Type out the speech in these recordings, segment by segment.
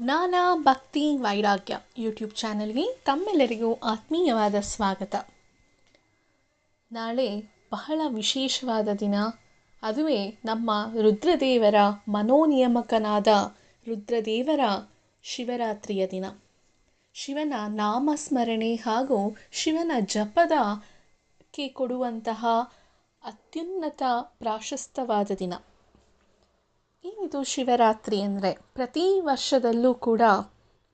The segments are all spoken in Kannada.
ಜ್ಞಾನ ಭಕ್ತಿ ವೈರಾಗ್ಯ ಯೂಟ್ಯೂಬ್ ಚಾನಲ್ಗೆ ತಮ್ಮೆಲ್ಲರಿಗೂ ಆತ್ಮೀಯವಾದ ಸ್ವಾಗತ. ನಾಳೆ ಬಹಳ ವಿಶೇಷವಾದ ದಿನ. ಅದುವೇ ನಮ್ಮ ರುದ್ರದೇವರ ಮನೋನಿಯಮಕನಾದ ರುದ್ರದೇವರ ಶಿವರಾತ್ರಿಯ ದಿನ. ಶಿವನ ನಾಮಸ್ಮರಣೆ ಹಾಗೂ ಶಿವನ ಜಪದಕ್ಕೆ ಕೊಡುವಂತಹ ಅತ್ಯುನ್ನತ ಪ್ರಾಶಸ್ತವಾದ ದಿನ. ಏನಿದು ಶಿವರಾತ್ರಿ ಅಂದರೆ ಪ್ರತಿ ವರ್ಷದಲ್ಲೂ ಕೂಡ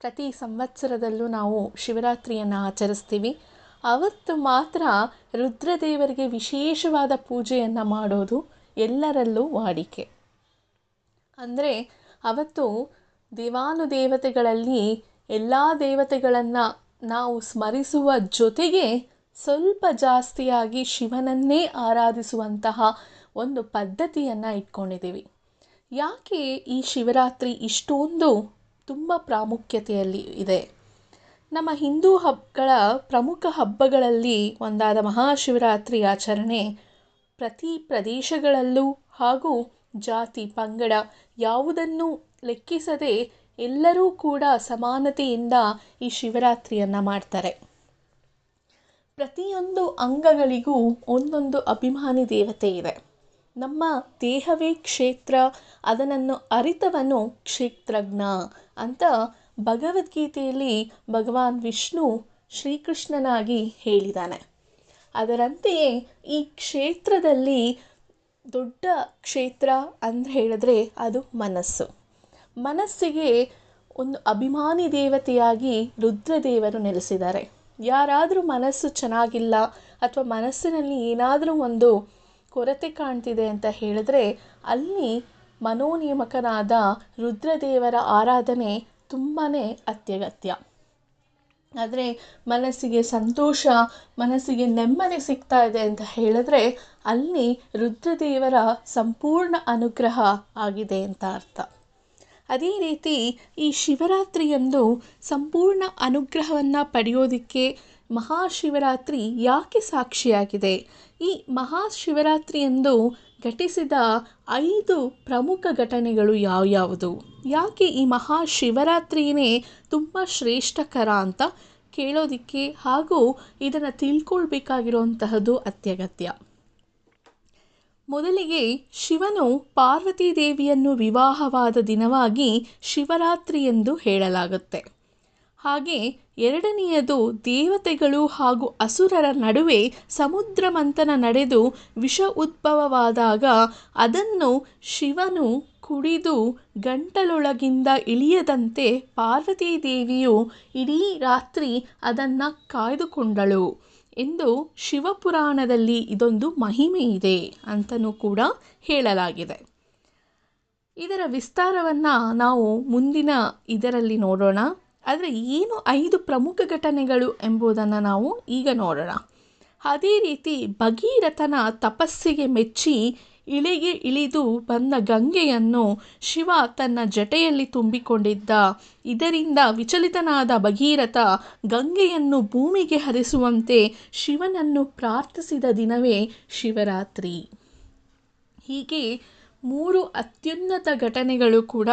ಪ್ರತಿ ಸಂವತ್ಸರದಲ್ಲೂ ನಾವು ಶಿವರಾತ್ರಿಯನ್ನು ಆಚರಿಸ್ತೀವಿ. ಅವತ್ತು ಮಾತ್ರ ರುದ್ರದೇವರಿಗೆ ವಿಶೇಷವಾದ ಪೂಜೆಯನ್ನು ಮಾಡೋದು ಎಲ್ಲರಲ್ಲೂ ವಾಡಿಕೆ. ಅಂದರೆ ಅವತ್ತು ದೇವಾನುದೇವತೆಗಳಲ್ಲಿ ಎಲ್ಲ ದೇವತೆಗಳನ್ನು ನಾವು ಸ್ಮರಿಸುವ ಜೊತೆಗೆ ಸ್ವಲ್ಪ ಜಾಸ್ತಿಯಾಗಿ ಶಿವನನ್ನೇ ಆರಾಧಿಸುವಂತಹ ಒಂದು ಪದ್ಧತಿಯನ್ನು ಇಟ್ಕೊಂಡಿದ್ದೀವಿ. ಯಾಕೆ ಈ ಶಿವರಾತ್ರಿ ಇಷ್ಟೊಂದು ತುಂಬ ಪ್ರಾಮುಖ್ಯತೆಯಲ್ಲಿ ಇದೆ? ನಮ್ಮ ಹಿಂದೂ ಹಬ್ಬಗಳ ಪ್ರಮುಖ ಹಬ್ಬಗಳಲ್ಲಿ ಒಂದಾದ ಮಹಾಶಿವರಾತ್ರಿ ಆಚರಣೆ ಪ್ರತಿ ಪ್ರದೇಶಗಳಲ್ಲೂ ಹಾಗೂ ಜಾತಿ, ಪಂಗಡ ಯಾವುದನ್ನು ಲೆಕ್ಕಿಸದೆ ಎಲ್ಲರೂ ಕೂಡ ಸಮಾನತೆಯಿಂದ ಈ ಶಿವರಾತ್ರಿಯನ್ನು ಮಾಡ್ತಾರೆ. ಪ್ರತಿಯೊಂದು ಅಂಗಗಳಿಗೂ ಒಂದೊಂದು ಅಭಿಮಾನಿ ದೇವತೆ ಇದೆ. ನಮ್ಮ ದೇಹವೇ ಕ್ಷೇತ್ರ, ಅದನನ್ನು ಅರಿತವನು ಕ್ಷೇತ್ರಜ್ಞ ಅಂತ ಭಗವದ್ಗೀತೆಯಲ್ಲಿ ಭಗವಾನ್ ವಿಷ್ಣು ಶ್ರೀಕೃಷ್ಣನಾಗಿ ಹೇಳಿದ್ದಾನೆ. ಅದರಂತೆಯೇ ಈ ಕ್ಷೇತ್ರದಲ್ಲಿ ದೊಡ್ಡ ಕ್ಷೇತ್ರ ಅಂತ ಹೇಳಿದ್ರೆ ಅದು ಮನಸ್ಸು. ಮನಸ್ಸಿಗೆ ಒಂದು ಅಭಿಮಾನಿ ದೇವತೆಯಾಗಿ ರುದ್ರದೇವರು ನೆಲೆಸಿದ್ದಾರೆ. ಯಾರಾದರೂ ಮನಸ್ಸು ಚೆನ್ನಾಗಿಲ್ಲ ಅಥವಾ ಮನಸ್ಸಿನಲ್ಲಿ ಏನಾದರೂ ಒಂದು ಕೊರತೆ ಕಾಣ್ತಿದೆ ಅಂತ ಹೇಳಿದ್ರೆ ಅಲ್ಲಿ ಮನೋನಿಯಮಕನಾದ ರುದ್ರದೇವರ ಆರಾಧನೆ ತುಂಬಾ ಅತ್ಯಗತ್ಯ. ಆದರೆ ಮನಸ್ಸಿಗೆ ಸಂತೋಷ, ಮನಸ್ಸಿಗೆ ನೆಮ್ಮದಿ ಸಿಗ್ತಾ ಇದೆ ಅಂತ ಹೇಳಿದ್ರೆ ಅಲ್ಲಿ ರುದ್ರದೇವರ ಸಂಪೂರ್ಣ ಅನುಗ್ರಹ ಆಗಿದೆ ಅಂತ ಅರ್ಥ. ಅದೇ ರೀತಿ ಈ ಶಿವರಾತ್ರಿಯಂದು ಸಂಪೂರ್ಣ ಅನುಗ್ರಹವನ್ನು ಪಡೆಯೋದಕ್ಕೆ ಮಹಾಶಿವರಾತ್ರಿ ಯಾಕೆ ಸಾಕ್ಷಿಯಾಗಿದೆ? ಈ ಮಹಾಶಿವರಾತ್ರಿಯಂದು ಘಟಿಸಿದ ಐದು ಪ್ರಮುಖ ಘಟನೆಗಳು ಯಾವ್ಯಾವುದು? ಯಾಕೆ ಈ ಮಹಾಶಿವರಾತ್ರಿಯೇ ತುಂಬ ಶ್ರೇಷ್ಠಕರ ಅಂತ ಕೇಳೋದಿಕ್ಕೆ ಹಾಗೂ ಇದನ್ನು ತಿಳ್ಕೊಳ್ಬೇಕಾಗಿರುವಂತಹದ್ದು ಅತ್ಯಗತ್ಯ. ಮೊದಲಿಗೆ ಶಿವನು ಪಾರ್ವತಿ ದೇವಿಯನ್ನು ವಿವಾಹವಾದ ದಿನವಾಗಿ ಶಿವರಾತ್ರಿ ಎಂದು ಹೇಳಲಾಗುತ್ತೆ. ಹಾಗೆ ಎರಡನೆಯದು ದೇವತೆಗಳು ಹಾಗೂ ಅಸುರರ ನಡುವೆ ಸಮುದ್ರ ಮಂಥನ ನಡೆದು ವಿಷ ಉದ್ಭವವಾದಾಗ ಅದನ್ನು ಶಿವನು ಕುಡಿದು ಗಂಟಲೊಳಗಿಂದ ಇಳಿಯದಂತೆ ಪಾರ್ವತೀ ದೇವಿಯು ಇಡೀ ರಾತ್ರಿ ಅದನ್ನು ಕಾಯ್ದುಕೊಂಡಳು ಎಂದು ಶಿವಪುರಾಣದಲ್ಲಿ ಇದೊಂದು ಮಹಿಮೆ ಇದೆ ಅಂತಲೂ ಕೂಡ ಹೇಳಲಾಗಿದೆ. ಇದರ ವಿಸ್ತಾರವನ್ನು ನಾವು ಮುಂದಿನ ಇದರಲ್ಲಿ ನೋಡೋಣ. ಆದರೆ ಏನು ಐದು ಪ್ರಮುಖ ಘಟನೆಗಳು ಎಂಬುದನ್ನು ನಾವು ಈಗ ನೋಡೋಣ. ಅದೇ ರೀತಿ ಭಗೀರಥನ ತಪಸ್ಸಿಗೆ ಮೆಚ್ಚಿ ಇಳೆಗೆ ಇಳಿದು ಬಂದ ಗಂಗೆಯನ್ನು ಶಿವ ತನ್ನ ಜಟೆಯಲ್ಲಿ ತುಂಬಿಕೊಂಡಿದ್ದ. ಇದರಿಂದ ವಿಚಲಿತನಾದ ಭಗೀರಥ ಗಂಗೆಯನ್ನು ಭೂಮಿಗೆ ಹರಿಸುವಂತೆ ಶಿವನನ್ನು ಪ್ರಾರ್ಥಿಸಿದ ದಿನವೇ ಶಿವರಾತ್ರಿ. ಹೀಗೆ ಮೂರು ಅತ್ಯುನ್ನತ ಘಟನೆಗಳು ಕೂಡ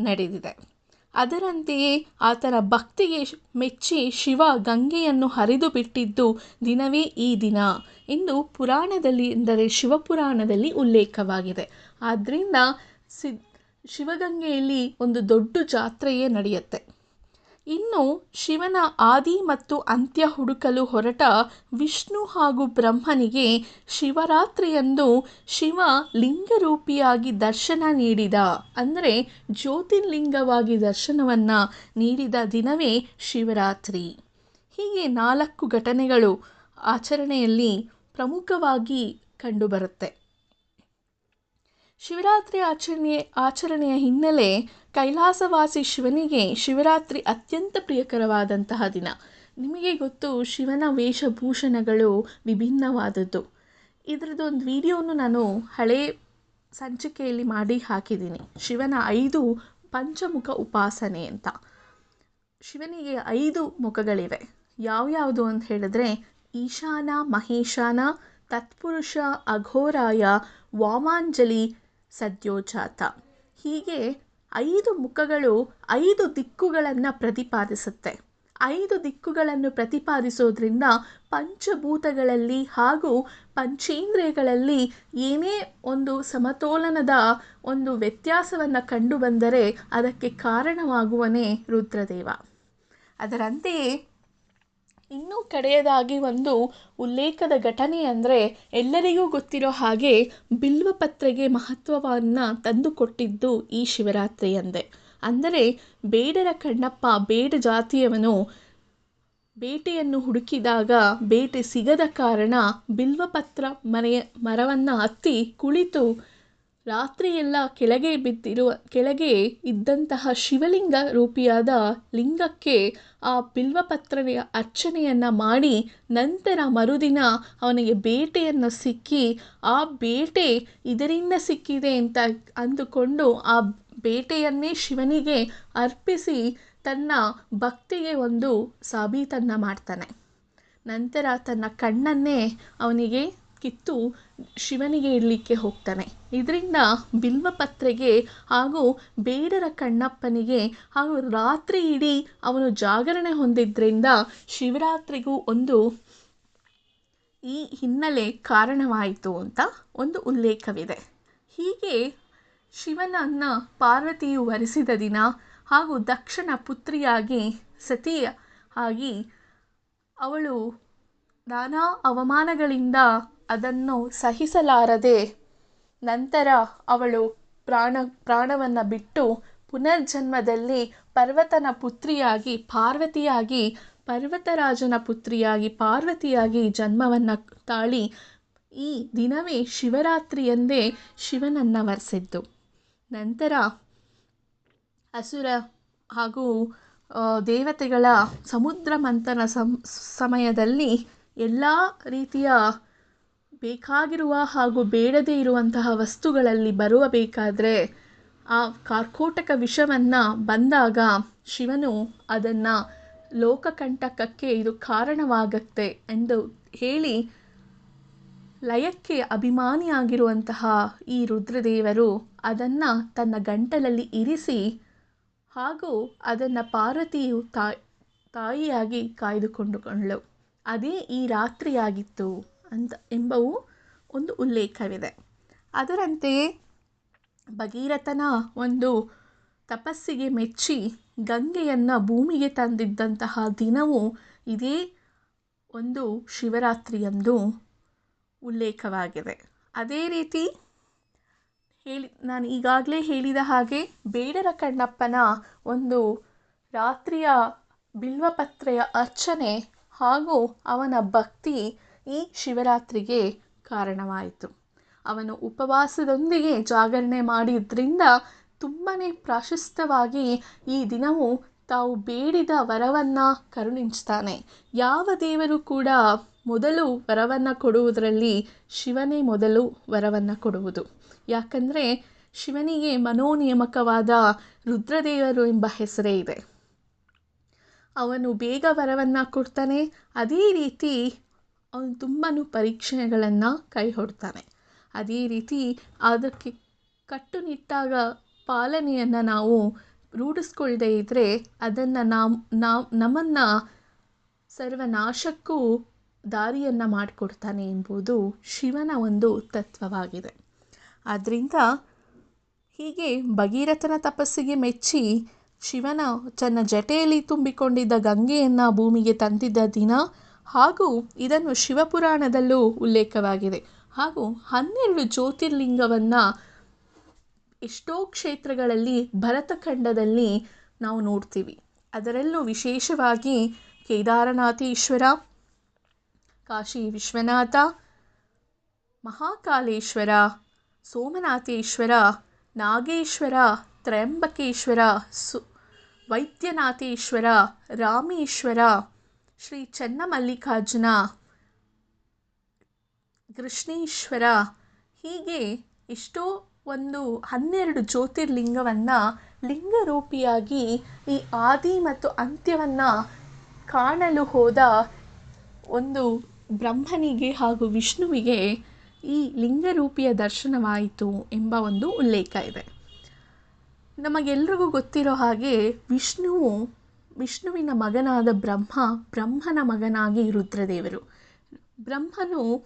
ನಡೆದಿದೆ. ಅದರಂತೆಯೇ ಆತನ ಭಕ್ತಿಗೆ ಮೆಚ್ಚಿ ಶಿವ ಗಂಗೆಯನ್ನು ಹರಿದು ಬಿಟ್ಟಿದ್ದು ದಿನವೇ ಈ ದಿನ ಎಂದು ಪುರಾಣದಲ್ಲಿ ಎಂದರೆ ಶಿವಪುರಾಣದಲ್ಲಿ ಉಲ್ಲೇಖವಾಗಿದೆ. ಆದ್ದರಿಂದ ಸಿದ್, ಶಿವಗಂಗೆಯಲ್ಲಿ ಒಂದು ದೊಡ್ಡ ಜಾತ್ರೆಯೇ ನಡೆಯುತ್ತೆ. ಇನ್ನು ಶಿವನ ಆದಿ ಮತ್ತು ಅಂತ್ಯ ಹುಡುಕಲು ಹೊರಟ ವಿಷ್ಣು ಹಾಗೂ ಬ್ರಹ್ಮನಿಗೆ ಶಿವರಾತ್ರಿಯಂದು ಶಿವ ಲಿಂಗರೂಪಿಯಾಗಿ ದರ್ಶನ ನೀಡಿದ. ಅಂದರೆ ಜ್ಯೋತಿರ್ಲಿಂಗವಾಗಿ ದರ್ಶನವನ್ನು ನೀಡಿದ ದಿನವೇ ಶಿವರಾತ್ರಿ. ಹೀಗೆ ನಾಲ್ಕು ಘಟನೆಗಳು ಆಚರಣೆಯಲ್ಲಿ ಪ್ರಮುಖವಾಗಿ ಕಂಡುಬರುತ್ತೆ. ಶಿವರಾತ್ರಿ ಆಚರಣೆ, ಆಚರಣೆಯ ಹಿನ್ನೆಲೆ ಕೈಲಾಸವಾಸಿ ಶಿವನಿಗೆ ಶಿವರಾತ್ರಿ ಅತ್ಯಂತ ಪ್ರಿಯಕರವಾದಂತಹ ದಿನ. ನಿಮಗೆ ಗೊತ್ತು, ಶಿವನ ವೇಷಭೂಷಣಗಳು ವಿಭಿನ್ನವಾದದ್ದು. ಇದರದ್ದೊಂದು ವಿಡಿಯೋನು ನಾನು ಹಳೆ ಸಂಚಿಕೆಯಲ್ಲಿ ಮಾಡಿ ಹಾಕಿದ್ದೀನಿ. ಶಿವನ ಐದು ಪಂಚಮುಖ ಉಪಾಸನೆ ಅಂತ. ಶಿವನಿಗೆ ಐದು ಮುಖಗಳಿವೆ. ಯಾವ್ಯಾವುದು ಅಂತ ಹೇಳಿದ್ರೆ, ಈಶಾನ, ಮಹೇಶಾನ, ತತ್ಪುರುಷ, ಅಘೋರಾಯ, ವಾಮಾಂಜಲಿ ಸದ್ಯೋಜಾತ. ಹೀಗೆ ಐದು ಮುಖಗಳು ಐದು ದಿಕ್ಕುಗಳನ್ನು ಪ್ರತಿಪಾದಿಸುತ್ತೆ. ಐದು ದಿಕ್ಕುಗಳನ್ನು ಪ್ರತಿಪಾದಿಸೋದ್ರಿಂದ ಪಂಚಭೂತಗಳಲ್ಲಿ ಹಾಗೂ ಪಂಚೇಂದ್ರಿಯಗಳಲ್ಲಿ ಏನೇ ಒಂದು ಸಮತೋಲನದ ಒಂದು ವ್ಯತ್ಯಾಸವನ್ನು ಕಂಡುಬಂದರೆ ಅದಕ್ಕೆ ಕಾರಣವಾಗುವನೇ ರುದ್ರದೇವ. ಅದರಂತೆಯೇ ಇನ್ನೂ ಕಡೆಯದಾಗಿ ಒಂದು ಉಲ್ಲೇಖದ ಘಟನೆ ಅಂದರೆ ಎಲ್ಲರಿಗೂ ಗೊತ್ತಿರೋ ಹಾಗೆ ಬಿಲ್ವಪತ್ರೆಗೆ ಮಹತ್ವವನ್ನು ತಂದುಕೊಟ್ಟಿದ್ದು ಈ ಶಿವರಾತ್ರಿಯಂದೇ ಅಂದರೆ ಬೇಡರ ಕಣ್ಣಪ್ಪ ಬೇಡ ಜಾತಿಯವನು ಬೇಟೆಯನ್ನು ಹುಡುಕಿದಾಗ ಬೇಟೆ ಸಿಗದ ಕಾರಣ ಬಿಲ್ವಪತ್ರ ಮರೆಯ ಮರವನ್ನು ಹತ್ತಿ ಕುಳಿತು ರಾತ್ರಿಯೆಲ್ಲ ಕೆಳಗೆ ಬಿದ್ದಿರುವ, ಕೆಳಗೆ ಇದ್ದಂತಹ ಶಿವಲಿಂಗ ರೂಪಿಯಾದ ಲಿಂಗಕ್ಕೆ ಆ ಬಿಲ್ವಪತ್ರೆಯ ಅರ್ಚನೆಯನ್ನು ಮಾಡಿ ನಂತರ ಮರುದಿನ ಅವನಿಗೆ ಬೇಟೆಯನ್ನು ಸಿಕ್ಕಿ, ಆ ಬೇಟೆ ಇದರಿಂದ ಸಿಕ್ಕಿದೆ ಅಂತ ಅಂದುಕೊಂಡು ಆ ಬೇಟೆಯನ್ನೇ ಶಿವನಿಗೆ ಅರ್ಪಿಸಿ ತನ್ನ ಭಕ್ತಿಗೆ ಒಂದು ಸಾಬೀತನ್ನು ಮಾಡ್ತಾನೆ. ನಂತರ ತನ್ನ ಕಣ್ಣನ್ನೇ ಅವನಿಗೆ ಕಿತ್ತು ಶಿವನಿಗೆ ಇಡಲಿಕ್ಕೆ ಹೋಗ್ತಾನೆ. ಇದರಿಂದ ಬಿಲ್ವಪತ್ರೆಗೆ ಹಾಗೂ ಬೇಡರ ಕಣ್ಣಪ್ಪನಿಗೆ ಹಾಗೂ ರಾತ್ರಿ ಇಡೀ ಅವನು ಜಾಗರಣೆ ಹೊಂದಿದ್ದರಿಂದ ಶಿವರಾತ್ರಿಗೂ ಒಂದು ಈ ಹಿನ್ನೆಲೆ ಕಾರಣವಾಯಿತು ಅಂತ ಒಂದು ಉಲ್ಲೇಖವಿದೆ. ಹೀಗೆ ಶಿವನನ್ನು ಪಾರ್ವತಿಯು ವರಿಸಿದ ದಿನ ಹಾಗೂ ದಕ್ಷನ ಪುತ್ರಿಯಾಗಿ ಸತಿಯ ಆಗಿ ಅವಳು ನಾನಾ ಅವಮಾನಗಳಿಂದ ಅದನ್ನು ಸಹಿಸಲಾರದೆ ನಂತರ ಅವಳು ಪ್ರಾಣ, ಪ್ರಾಣವನ್ನು ಬಿಟ್ಟು ಪುನರ್ಜನ್ಮದಲ್ಲಿ ಪರ್ವತನ ಪುತ್ರಿಯಾಗಿ, ಪಾರ್ವತಿಯಾಗಿ, ಪರ್ವತರಾಜನ ಪುತ್ರಿಯಾಗಿ, ಪಾರ್ವತಿಯಾಗಿ ಜನ್ಮವನ್ನು ತಾಳಿ ಈ ದಿನವೇ ಶಿವರಾತ್ರಿಯಂದೇ ಶಿವನನ್ನು ವರೆಸಿದ್ದು. ನಂತರ ಅಸುರ ಹಾಗೂ ದೇವತೆಗಳ ಸಮುದ್ರ ಮಂಥನ ಸಮ್ ಸಮಯದಲ್ಲಿ ಎಲ್ಲ ರೀತಿಯ ಬೇಕಾಗಿರುವ ಹಾಗೂ ಬೇಡದೇ ಇರುವಂತಹ ವಸ್ತುಗಳಲ್ಲಿ ಬರುವ ಬೇಕಾದರೆ ಆ ಕಾರ್ಕೋಟಕ ವಿಷವನ್ನು ಬಂದಾಗ ಶಿವನು ಅದನ್ನು ಲೋಕಕಂಟಕಕ್ಕೆ ಇದು ಕಾರಣವಾಗತ್ತೆ ಎಂದು ಹೇಳಿ ಲಯಕ್ಕೆ ಅಭಿಮಾನಿಯಾಗಿರುವಂತಹ ಈ ರುದ್ರದೇವರು ಅದನ್ನು ತನ್ನ ಗಂಟಲಲ್ಲಿ ಇರಿಸಿ ಹಾಗೂ ಅದನ್ನು ಪಾರ್ವತಿಯು ತಾಯಿ ತಾಯಿಯಾಗಿ ಕಾಯ್ದುಕೊಂಡುಕೊಂಡಳು. ಅದೇ ಈ ರಾತ್ರಿಯಾಗಿತ್ತು. ಅಂತ ಎಂಬವು ಒಂದು ಉಲ್ಲೇಖವಿದೆ. ಅದರಂತೆಯೇ ಭಗೀರಥನ ಒಂದು ತಪಸ್ಸಿಗೆ ಮೆಚ್ಚಿ ಗಂಗೆಯನ್ನು ಭೂಮಿಗೆ ತಂದಿದ್ದಂತಹ ದಿನವೂ ಇದೇ ಒಂದು ಶಿವರಾತ್ರಿಯಂದು ಉಲ್ಲೇಖವಾಗಿದೆ. ಅದೇ ರೀತಿ ಹೇಳಿ, ನಾನು ಈಗಾಗಲೇ ಹೇಳಿದ ಹಾಗೆ ಬೇಡರ ಕಣ್ಣಪ್ಪನ ಒಂದು ರಾತ್ರಿಯ ಬಿಲ್ವಪತ್ರೆಯ ಅರ್ಚನೆ ಹಾಗೂ ಅವನ ಭಕ್ತಿ ಈ ಶಿವರಾತ್ರಿಗೆ ಕಾರಣವಾಯಿತು. ಅವನು ಉಪವಾಸದೊಂದಿಗೆ ಜಾಗರಣೆ ಮಾಡಿದ್ರಿಂದ ತುಂಬಾ ಪ್ರಾಶಸ್ತ್ಯವಾಗಿ ಈ ದಿನವು ತಾವು ಬೇಡಿದ ವರವನ್ನು ಕರುಣಿಸ್ತಾನೆ ಯಾವ ದೇವರು ಕೂಡ ಮೊದಲು ವರವನ್ನು ಕೊಡುವುದರಲ್ಲಿ ಶಿವನೇ ಮೊದಲು ವರವನ್ನು ಕೊಡುವುದು. ಯಾಕಂದರೆ ಶಿವನಿಗೆ ಮನೋನಿಯಮಕವಾದ ರುದ್ರದೇವರು ಎಂಬ ಹೆಸರೇ ಇದೆ. ಅವನು ಬೇಗ ವರವನ್ನು ಕೊಡ್ತಾನೆ, ಅದೇ ರೀತಿ ಅವನು ತುಂಬಾ ಪರೀಕ್ಷೆಗಳನ್ನು ಕೈ ಹೊಡ್ತಾನೆ ಅದೇ ರೀತಿ ಅದಕ್ಕೆ ಕಟ್ಟುನಿಟ್ಟಾಗ ಪಾಲನೆಯನ್ನು ನಾವು ರೂಢಿಸ್ಕೊಳ್ದೇ ಇದ್ದರೆ ಅದನ್ನು ನಾವು ನಾವು ನಮ್ಮನ್ನು ಸರ್ವನಾಶಕ್ಕೂ ದಾರಿಯನ್ನು ಮಾಡಿಕೊಡ್ತಾನೆ ಎಂಬುದು ಶಿವನ ಒಂದು ತತ್ವವಾಗಿದೆ. ಆದ್ದರಿಂದ ಹೀಗೆ ಭಗೀರಥನ ತಪಸ್ಸಿಗೆ ಮೆಚ್ಚಿ ಶಿವನ ತನ್ನ ಜಟೆಯಲ್ಲಿ ತುಂಬಿಕೊಂಡಿದ್ದ ಗಂಗೆಯನ್ನು ಭೂಮಿಗೆ ತಂದಿದ್ದ ದಿನ ಹಾಗೂ ಇದನ್ನು ಶಿವಪುರಾಣದಲ್ಲೂ ಉಲ್ಲೇಖವಾಗಿದೆ. ಹಾಗೂ ಹನ್ನೆರಡು ಜ್ಯೋತಿರ್ಲಿಂಗವನ್ನು ಎಷ್ಟೋ ಕ್ಷೇತ್ರಗಳಲ್ಲಿ ಭರತಖಂಡದಲ್ಲಿ ನಾವು ನೋಡ್ತೀವಿ. ಅದರಲ್ಲೂ ವಿಶೇಷವಾಗಿ ಕೇದಾರನಾಥೇಶ್ವರ, ಕಾಶಿ ವಿಶ್ವನಾಥ, ಮಹಾಕಾಲೇಶ್ವರ, ಸೋಮನಾಥೇಶ್ವರ, ನಾಗೇಶ್ವರ, ತ್ರಯಂಬಕೇಶ್ವರ, ಸು ವೈದ್ಯನಾಥೇಶ್ವರ, ರಾಮೇಶ್ವರ ಶ್ರೀ ಚನ್ನಮಲ್ಲಿಕಾರ್ಜುನ, ಕೃಷ್ಣೇಶ್ವರ, ಹೀಗೆ ಎಷ್ಟೋ ಒಂದು ಹನ್ನೆರಡು ಜ್ಯೋತಿರ್ಲಿಂಗವನ್ನು ಲಿಂಗರೂಪಿಯಾಗಿ ಈ ಆದಿ ಮತ್ತು ಅಂತ್ಯವನ್ನು ಕಾಣಲು ಹೋದ ಒಂದು ಬ್ರಹ್ಮನಿಗೆ ಹಾಗೂ ವಿಷ್ಣುವಿಗೆ ಈ ಲಿಂಗರೂಪಿಯ ದರ್ಶನವಾಯಿತು ಎಂಬ ಒಂದು ಉಲ್ಲೇಖ ಇದೆ. ನಮಗೆಲ್ರಿಗೂ ಗೊತ್ತಿರೋ ಹಾಗೆ ವಿಷ್ಣುವು ವಿಷ್ಣುವಿನ ಮಗನಾದ ಬ್ರಹ್ಮ ಬ್ರಹ್ಮನ ಮಗನಾಗಿ ರುದ್ರದೇವರು. ಬ್ರಹ್ಮನು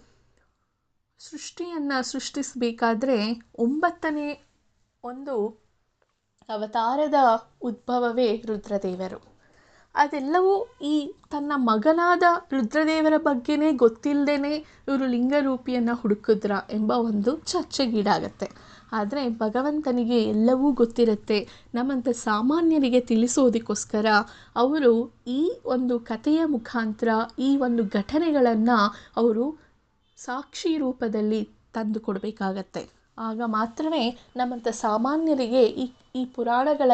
ಸೃಷ್ಟಿಯನ್ನು ಸೃಷ್ಟಿಸಬೇಕಾದ್ರೆ ಒಂಬತ್ತನೇ ಒಂದು ಅವತಾರದ ಉದ್ಭವವೇ ರುದ್ರದೇವರು. ಅದೆಲ್ಲವೂ ಈ ತನ್ನ ಮಗನಾದ ರುದ್ರದೇವರ ಬಗ್ಗೆನೇ ಗೊತ್ತಿಲ್ಲದೇ ಇವರು ಲಿಂಗರೂಪಿಯನ್ನು ಹುಡುಕಿದ್ರ ಎಂಬ ಒಂದು ಚರ್ಚೆಗೀಡಾಗತ್ತೆ. ಆದರೆ ಭಗವಂತನಿಗೆ ಎಲ್ಲವೂ ಗೊತ್ತಿರುತ್ತೆ. ನಮ್ಮಂಥ ಸಾಮಾನ್ಯರಿಗೆ ತಿಳಿಸೋದಕ್ಕೋಸ್ಕರ ಅವರು ಈ ಒಂದು ಕಥೆಯ ಮುಖಾಂತರ, ಈ ಒಂದು ಘಟನೆಗಳನ್ನು ಅವರು ಸಾಕ್ಷಿ ರೂಪದಲ್ಲಿ ತಂದು ಕೊಡಬೇಕಾಗತ್ತೆ ಆಗ ಮಾತ್ರವೇ ನಮ್ಮಂಥ ಸಾಮಾನ್ಯರಿಗೆ ಈ ಈ ಪುರಾಣಗಳ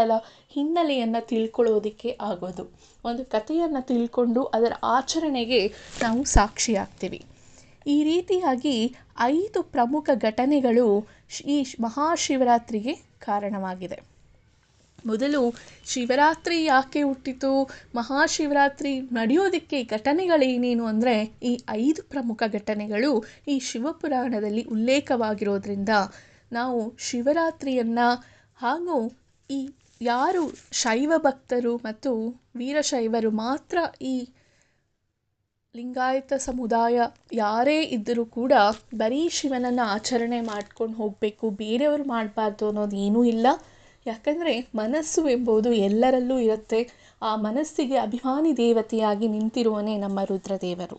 ಹಿನ್ನೆಲೆಯನ್ನು ತಿಳ್ಕೊಳ್ಳೋದಕ್ಕೆ ಆಗೋದು. ಒಂದು ಕಥೆಯನ್ನು ತಿಳ್ಕೊಂಡು ಅದರ ಆಚರಣೆಗೆ ನಾವು ಸಾಕ್ಷಿಯಾಗ್ತೀವಿ. ಈ ರೀತಿಯಾಗಿ ಐದು ಪ್ರಮುಖ ಘಟನೆಗಳು ಈ ಮಹಾಶಿವರಾತ್ರಿಗೆ ಕಾರಣವಾಗಿದೆ. ಮೊದಲು ಶಿವರಾತ್ರಿ ಯಾಕೆ ಹುಟ್ಟಿತು? ಮಹಾಶಿವರಾತ್ರಿ ನಡೆಯೋದಕ್ಕೆ ಘಟನೆಗಳೇನೇನು ಅಂದರೆ ಈ ಐದು ಪ್ರಮುಖ ಘಟನೆಗಳು ಈ ಶಿವಪುರಾಣದಲ್ಲಿ ಉಲ್ಲೇಖವಾಗಿರೋದ್ರಿಂದ ನಾವು ಶಿವರಾತ್ರಿಯನ್ನು ಹಾಗೂ ಈ ಯಾರು ಶೈವ ಭಕ್ತರು ಮತ್ತು ವೀರಶೈವರು ಮಾತ್ರ ಈ ಲಿಂಗಾಯತ ಸಮುದಾಯ ಯಾರೇ ಇದ್ದರೂ ಕೂಡ ಬರೀ ಶಿವನನ್ನು ಆಚರಣೆ ಮಾಡ್ಕೊಂಡು ಹೋಗಬೇಕು, ಬೇರೆಯವರು ಮಾಡಬಾರ್ದು ಅನ್ನೋದು ಏನೂ ಇಲ್ಲ. ಯಾಕಂದರೆ ಮನಸ್ಸು ಎಂಬುದು ಎಲ್ಲರಲ್ಲೂ ಇರುತ್ತೆ. ಆ ಮನಸ್ಸಿಗೆ ಅಭಿಮಾನಿ ದೇವತೆಯಾಗಿ ನಿಂತಿರುವನೇ ನಮ್ಮ ರುದ್ರದೇವರು.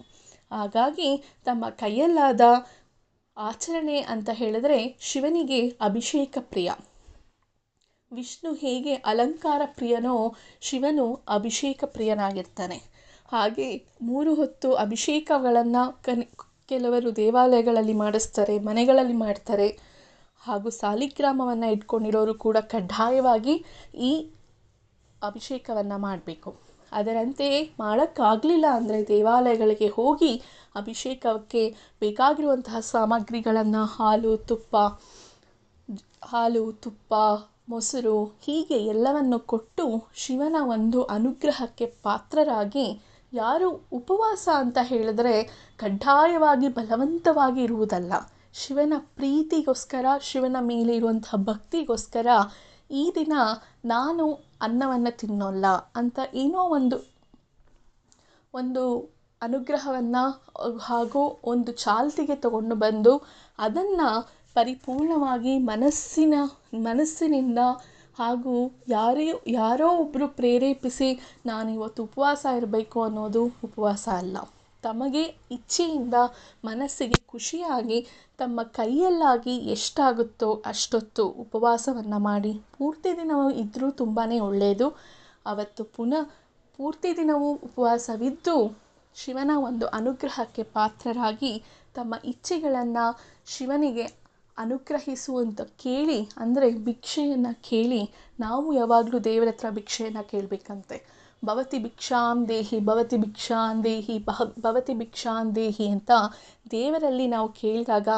ಹಾಗಾಗಿ ತಮ್ಮ ಕೈಯಲ್ಲಾದ ಆಚರಣೆ ಅಂತ ಹೇಳಿದ್ರೆ ಶಿವನಿಗೆ ಅಭಿಷೇಕ ಪ್ರಿಯ. ವಿಷ್ಣು ಹೇಗೆ ಅಲಂಕಾರ ಪ್ರಿಯನೋ ಶಿವನು ಅಭಿಷೇಕ ಪ್ರಿಯನಾಗಿರ್ತಾನೆ. ಹಾಗೆ ಮೂರು ಹೊತ್ತು ಅಭಿಷೇಕಗಳನ್ನು ಕನ್, ಕೆಲವರು ದೇವಾಲಯಗಳಲ್ಲಿ ಮಾಡಿಸ್ತಾರೆ, ಮನೆಗಳಲ್ಲಿ ಮಾಡ್ತಾರೆ. ಹಾಗೂ ಸಾಲಿಗ್ರಾಮವನ್ನು ಇಟ್ಕೊಂಡಿರೋರು ಕೂಡ ಕಡ್ಡಾಯವಾಗಿ ಈ ಅಭಿಷೇಕವನ್ನು ಮಾಡಬೇಕು. ಅದರಂತೆಯೇ ಮಾಡೋಕ್ಕಾಗಲಿಲ್ಲ ಅಂದರೆ ದೇವಾಲಯಗಳಿಗೆ ಹೋಗಿ ಅಭಿಷೇಕಕ್ಕೆ ಬೇಕಾಗಿರುವಂತಹ ಸಾಮಗ್ರಿಗಳನ್ನು ಹಾಲು, ತುಪ್ಪ ಹಾಲು, ತುಪ್ಪ, ಮೊಸರು ಹೀಗೆ ಎಲ್ಲವನ್ನು ಕೊಟ್ಟು ಶಿವನ ಒಂದು ಅನುಗ್ರಹಕ್ಕೆ ಪಾತ್ರರಾಗಿ ಯಾರು ಉಪವಾಸ ಅಂತ ಹೇಳಿದ್ರೆ ಕಡ್ಡಾಯವಾಗಿ ಬಲವಂತವಾಗಿ ಇರುವುದಲ್ಲ. ಶಿವನ ಪ್ರೀತಿಗೋಸ್ಕರ, ಶಿವನ ಮೇಲೆ ಇರುವಂತಹ ಭಕ್ತಿಗೋಸ್ಕರ ಈ ದಿನ ನಾನು ಅನ್ನವನ್ನು ತಿನ್ನೋಲ್ಲ ಅಂತ ಏನೋ ಒಂದು ಒಂದು ಅನುಗ್ರಹವನ್ನು ಹಾಗೂ ಒಂದು ಚಾಲ್ತಿಗೆ ತಗೊಂಡು ಬಂದು ಅದನ್ನು ಪರಿಪೂರ್ಣವಾಗಿ ಮನಸ್ಸಿನ, ಮನಸ್ಸಿನಿಂದ ಹಾಗೂ ಯಾರೇ, ಯಾರೋ ಒಬ್ಬರು ಪ್ರೇರೇಪಿಸಿ ನಾನು ಇವತ್ತು ಉಪವಾಸ ಇರಬೇಕು ಅನ್ನೋದು ಉಪವಾಸ ಅಲ್ಲ. ತಮಗೆ ಇಚ್ಛೆಯಿಂದ ಮನಸ್ಸಿಗೆ ಖುಷಿಯಾಗಿ, ತಮ್ಮ ಕೈಯಲ್ಲಾಗಿ ಎಷ್ಟಾಗುತ್ತೋ ಅಷ್ಟೊತ್ತು ಉಪವಾಸವನ್ನು ಮಾಡಿ ಪೂರ್ತಿ ದಿನವೂ ಇದ್ದರೂ ತುಂಬಾ ಒಳ್ಳೆಯದು ಅವತ್ತು ಪುನಃ ಪೂರ್ತಿ ದಿನವೂ ಉಪವಾಸವಿದ್ದು ಶಿವನ ಒಂದು ಅನುಗ್ರಹಕ್ಕೆ ಪಾತ್ರರಾಗಿ ತಮ್ಮ ಇಚ್ಛೆಗಳನ್ನು ಶಿವನಿಗೆ ಅನುಗ್ರಹಿಸುವಂತ ಕೇಳಿ, ಅಂದರೆ ಭಿಕ್ಷೆಯನ್ನು ಕೇಳಿ, ನಾವು ಯಾವಾಗಲೂ ದೇವರ ಹತ್ರ ಭಿಕ್ಷೆಯನ್ನು ಕೇಳಬೇಕಂತೆ. ಭವತಿ ಭಿಕ್ಷಾಂ ದೇಹಿ, ಭವತಿ ಭಿಕ್ಷಾಂ ದೇಹಿ ಬಹ ಭವತಿ ಭಿಕ್ಷಾಂ ದೇಹಿ ಅಂತ ದೇವರಲ್ಲಿ ನಾವು ಕೇಳಿದಾಗ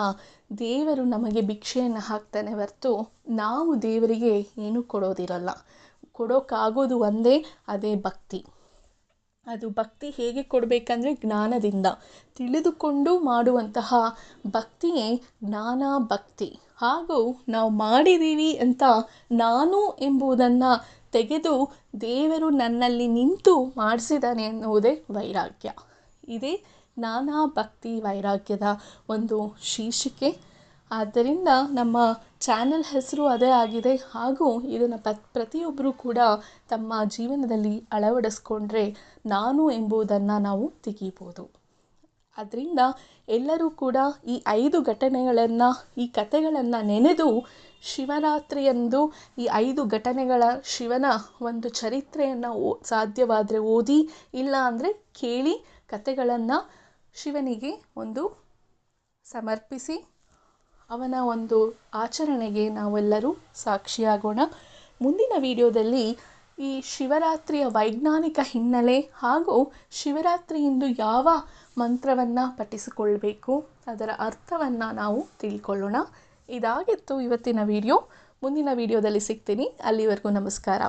ದೇವರು ನಮಗೆ ಭಿಕ್ಷೆಯನ್ನು ಹಾಕ್ತಾನೆ ಹೊರ್ತು ನಾವು ದೇವರಿಗೆ ಏನೂ ಕೊಡೋದಿರಲ್ಲ. ಕೊಡೋಕ್ಕಾಗೋದು ಒಂದೇ ಅದೇ ಭಕ್ತಿ. ಅದು ಭಕ್ತಿ ಹೇಗೆ ಕೊಡಬೇಕಂದ್ರೆ ಜ್ಞಾನದಿಂದ. ತಿಳಿದುಕೊಂಡು ಮಾಡುವಂತಹ ಭಕ್ತಿಯೇ ಜ್ಞಾನ ಭಕ್ತಿ. ಹಾಗೂ ನಾವು ಮಾಡಿದ್ದೀವಿ ಅಂತ ನಾನು ಎಂಬುದನ್ನು ತೆಗೆದು ದೇವರು ನನ್ನಲ್ಲಿ ನಿಂತು ಮಾಡಿಸಿದ್ದಾನೆ ಎನ್ನುವುದೇ ವೈರಾಗ್ಯ. ಇದೇ ಜ್ಞಾನ ಭಕ್ತಿ ವೈರಾಗ್ಯದ ಒಂದು ಶೀರ್ಷಿಕೆ. ಆದ್ದರಿಂದ ನಮ್ಮ ಚಾನೆಲ್ ಹೆಸರು ಅದೇ ಆಗಿದೆ. ಹಾಗೂ ಇದನ್ನು ಪ್ರತಿಯೊಬ್ಬರೂ ಕೂಡ ತಮ್ಮ ಜೀವನದಲ್ಲಿ ಅಳವಡಿಸ್ಕೊಂಡ್ರೆ ನಾನು ಎಂಬುದನ್ನು ನಾವು ತೆಗೀಬೋದು ಅದರಿಂದ ಎಲ್ಲರೂ ಕೂಡ ಈ ಐದು ಘಟನೆಗಳನ್ನು, ಈ ಕಥೆಗಳನ್ನು ನೆನೆದು ಶಿವರಾತ್ರಿಯಂದು ಈ ಐದು ಘಟನೆಗಳ ಶಿವನ ಒಂದು ಚರಿತ್ರೆಯನ್ನು ಓ, ಸಾಧ್ಯವಾದರೆ ಓದಿ, ಇಲ್ಲ ಅಂದರೆ ಕೇಳಿ ಕಥೆಗಳನ್ನು ಶಿವನಿಗೆ ಒಂದು ಸಮರ್ಪಿಸಿ ಅವನ ಒಂದು ಆಚರಣೆಗೆ ನಾವೆಲ್ಲರೂ ಸಾಕ್ಷಿಯಾಗೋಣ. ಮುಂದಿನ ವಿಡಿಯೋದಲ್ಲಿ ಈ ಶಿವರಾತ್ರಿಯ ವೈಜ್ಞಾನಿಕ ಹಿನ್ನೆಲೆ ಹಾಗೂ ಶಿವರಾತ್ರಿಯಿಂದ ಯಾವ ಮಂತ್ರವನ್ನು ಪಠಿಸಿಕೊಳ್ಬೇಕು, ಅದರ ಅರ್ಥವನ್ನು ನಾವು ತಿಳ್ಕೊಳ್ಳೋಣ. ಇದಾಗಿತ್ತು ಇವತ್ತಿನ ವಿಡಿಯೋ. ಮುಂದಿನ ವಿಡಿಯೋದಲ್ಲಿ ಸಿಗ್ತೀನಿ. ಅಲ್ಲಿವರೆಗೂ ನಮಸ್ಕಾರ.